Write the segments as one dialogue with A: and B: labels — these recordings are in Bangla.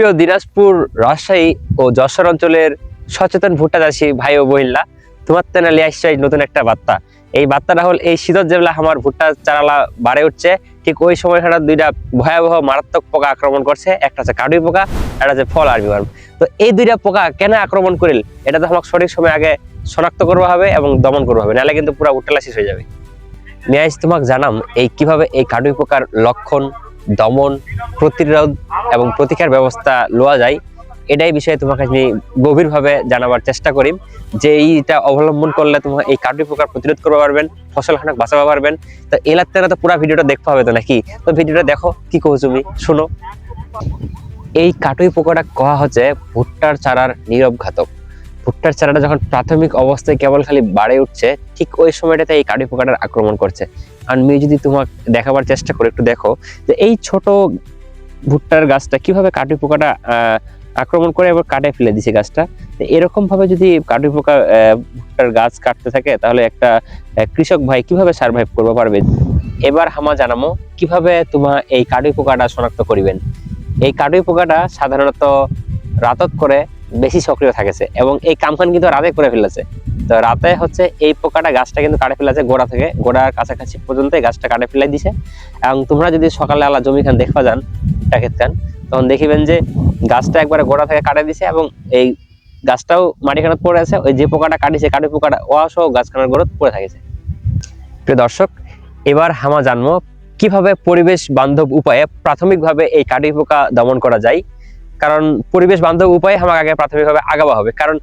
A: প্রিয় দিনাজপুর, রাজশাহী ও যশোর অঞ্চলের সচেতন ভুট্টা চাষী ভাই ও বহিল্লা তোমার তেনালি আসছে নতুন একটা বার্তা। এই বার্তাটা হল এই শীতত যেবেলা আমার ভুট্টা চারালা বাড়ে উঠছে। ঠিক ওই সময় হঠাৎ দুইটা ভয়াবহ মারাত্মক পোকা আক্রমণ করছে। একটা হচ্ছে কাটুই পোকা, একটা হচ্ছে ফল আরবি ওয়ার্ম তো এই দুইটা পোকা কেন আক্রমণ করিল? এটা তো আমাকে সঠিক সময় আগে শনাক্ত করব হবে এবং দমন করব হবে। নাহলে কিন্তু পুরো উঠ্টালা শেষ হয়ে যাবে। নিয়ে আজ তোমাকে জানাম, এই কীভাবে এই কাটুই পোকার লক্ষণ, দমন, প্রতিরোধ এবং প্রতিকার ব্যবস্থা লওয়া যায়, এটাই বিষয়ে তোমাকে আমি গভীরভাবে জানাবার চেষ্টা করি যে এইটা অবলম্বন করলে তোমার এই কাটুই পোকার প্রতিরোধ করতে পারবেন, ফসল খানাক বাঁচাতে পারবেন। তো লাগতে তো পুরো ভিডিওটা দেখতে হবে তো নাকি? তো ভিডিওটা দেখো, কি কহো তুমি? শোনো। এই কাটুই পোকাটা কয়া হচ্ছে, ভুট্টার চারার নীরব ঘাতক। ভুট্টার চারাটা যখন প্রাথমিক অবস্থায় কেবল খালি বাড়ে উঠছে, ঠিক ওই সময়টাতে এই কাটুই পোকাটার আক্রমণ করছে। আর আমি যদি তোমাকে দেখাবার চেষ্টা করি একটু দেখো, যে এই ছোট ভুট্টার গাছটা কীভাবে কাটুই পোকাটা আক্রমণ করে এবার কাটে ফেলে দিছে গাছটা? এরকম ভাবে যদি কাটুই পোকা ভুট্টার গাছ কাটতে থাকে, তাহলে একটা কৃষক ভাই কীভাবে সার্ভাইভ করতে পারবে? এবার হামা জানামো, কীভাবে তোমার এই কাটুই পোকাটা শনাক্ত করিবেন? এই কাটুই পোকাটা সাধারণত রাতত করে বেশি সক্রিয় থাকেছে এবং এই কামখান কিন্তু রাতে করে ফেলেছে। তো রাতে হচ্ছে এই পোকাটা গাছটা কিন্তু কাটে ফেলেছে, গোড়া থেকে। গোড়ার কাছাকাছি পর্যন্ত গাছটা কাটে ফেলে দিছে। এবং তোমরা যদি সকালে আলা জমি খান দেখবা যান প্যাকেট খান তখন দেখিবেন যে গাছটা একবারে গোড়া থেকে কাটে দিছে এবং এই গাছটাও মাটিখানাত পড়ে আছে, ওই যে পোকাটা কাটিছে, কাটি পোকাটা ওয়া সহ গাছখানার গোড়ত পড়ে থাকেছে। প্রিয় দর্শক, এবার হামা জানব কীভাবে পরিবেশ বান্ধব উপায়ে প্রাথমিকভাবে এই কাটি পোকা দমন করা যায়। কারণ পরিবেশ বান্ধব উপায়ে আমাকে আগে প্রাথমিকভাবে আগাবা হবে। কারণ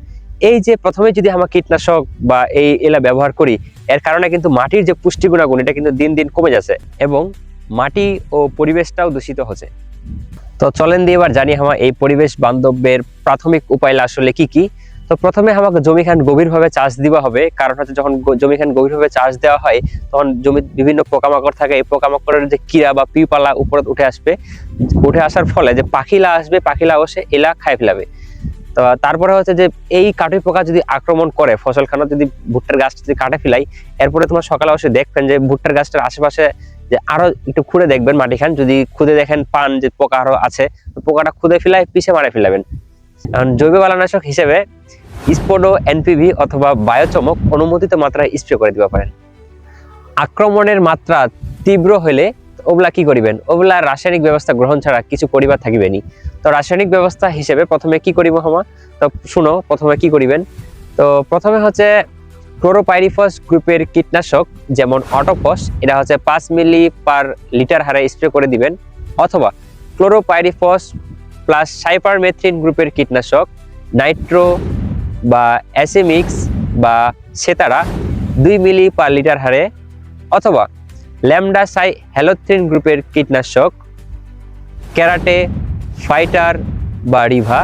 A: এই যে প্রথমে যদি আমরা কীটনাশক বা এই এলা ব্যবহার করি, এর কারণে কিন্তু মাটির যে পুষ্টি গুণাগুণ এটা কিন্তু দিন দিন কমে যাচ্ছে এবং মাটি ও পরিবেশটাও দূষিত হচ্ছে। তো চলেন দিয়ে এবার জানি আমার এই পরিবেশ বান্ধবের প্রাথমিক উপায়লা আসলে কি কি। তো প্রথমে আমাকে জমিখান গভীরভাবে চাষ দিবা হবে। কারণ হচ্ছে যখন জমিখান গভীরভাবে চাষ দেওয়া হয়, তখন জমি বিভিন্ন পোকামাকড় থাকে। এই পোকামাকড়ের যে কিরা বা পিপালা উপরে উঠে আসবে। উঠে আসার ফলে যে পাখিলা আসবে, পাখিলা বসে এলা খাই ফেলাবে। তো তারপরে হচ্ছে যে এই কাটুই পোকা যদি আক্রমণ করে, ফসল খানা যদি ভুট্টার গাছটা যদি কাটে ফেলাই, এরপরে তোমার সকালে অবশ্যই দেখবেন যে ভুট্টার গাছটার আশেপাশে যে আরও একটু খুঁড়ে দেখবেন মাটি খান যদি খুদে দেখেন পান যে পোকা আরও আছে পোকাটা খুদে ফেলাই, পিছে মারে ফেলাবেন। কারণ জৈব বালানাশক হিসেবে স্পোডো, এনপিভি অথবা বায়োচমক অনুমোদিত মাত্রায় স্প্রে করে দিতে পারেন। আক্রমণের মাত্রা তীব্র হলে ওগুলা কি করিবেন? ওগুলা রাসায়নিক ব্যবস্থা গ্রহণ ছাড়া কিছু করিবার থাকিবেনি। তো রাসায়নিক ব্যবস্থা হিসেবে প্রথমে কি করিব হামা? তো শুনো, প্রথমে কি করিবেন? তো প্রথমে হচ্ছে ক্লোরোপাইরিফস গ্রুপের কীটনাশক, যেমন অটোফস, এটা হচ্ছে পাঁচ মিলি পার লিটার হারে স্প্রে করে দিবেন, অথবা ক্লোরোপাইরিফস প্লাস সাইপারমেথ্রিন গ্রুপের কীটনাশক, নাইট্রো বা অ্যাসিমিক্স বা সেতারা দুই মিলি পার লিটার হারে, অথবা ল্যামডা সাই হ্যালোথ্রিন গ্রুপের কীটনাশক, ক্যারাটে, ফাইটার বা রিভা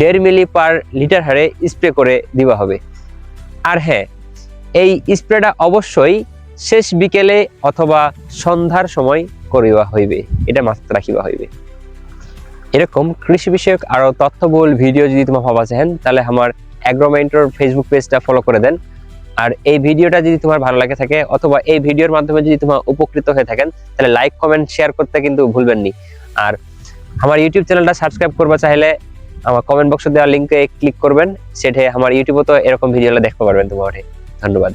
A: দেড় মিলি পার লিটার হারে স্প্রে করে দেওয়া হবে। আর হ্যাঁ এই স্প্রেটা অবশ্যই শেষ বিকেলে অথবা সন্ধ্যার সময় করিবা হইবে। এটা মাত্রা রাখিবা হইবে। এরকম কৃষি বিষয়ক আরও তথ্যবহুল ভিডিও যদি তোমার ভাবা চাহেন, তাহলে আমার অ্যাগ্রোমেন্টর ফেসবুক পেজটা ফলো করে দেন। আর এই ভিডিওটা যদি তোমার ভালো লাগে থাকে, অথবা এই ভিডিওর মাধ্যমে যদি তোমার উপকৃত হয়ে থাকেন, তাহলে লাইক কমেন্ট শেয়ার করতে কিন্তু ভুলবেন নি। আর আমার ইউটিউব চ্যানেলটা সাবস্ক্রাইব করবা চাইলে আমার কমেন্ট বক্সে দেওয়া লিঙ্কে ক্লিক করবেন, সেটা আমার ইউটিউবে তো এরকম ভিডিওগুলো দেখতে পারবেন তোমার। ধন্যবাদ।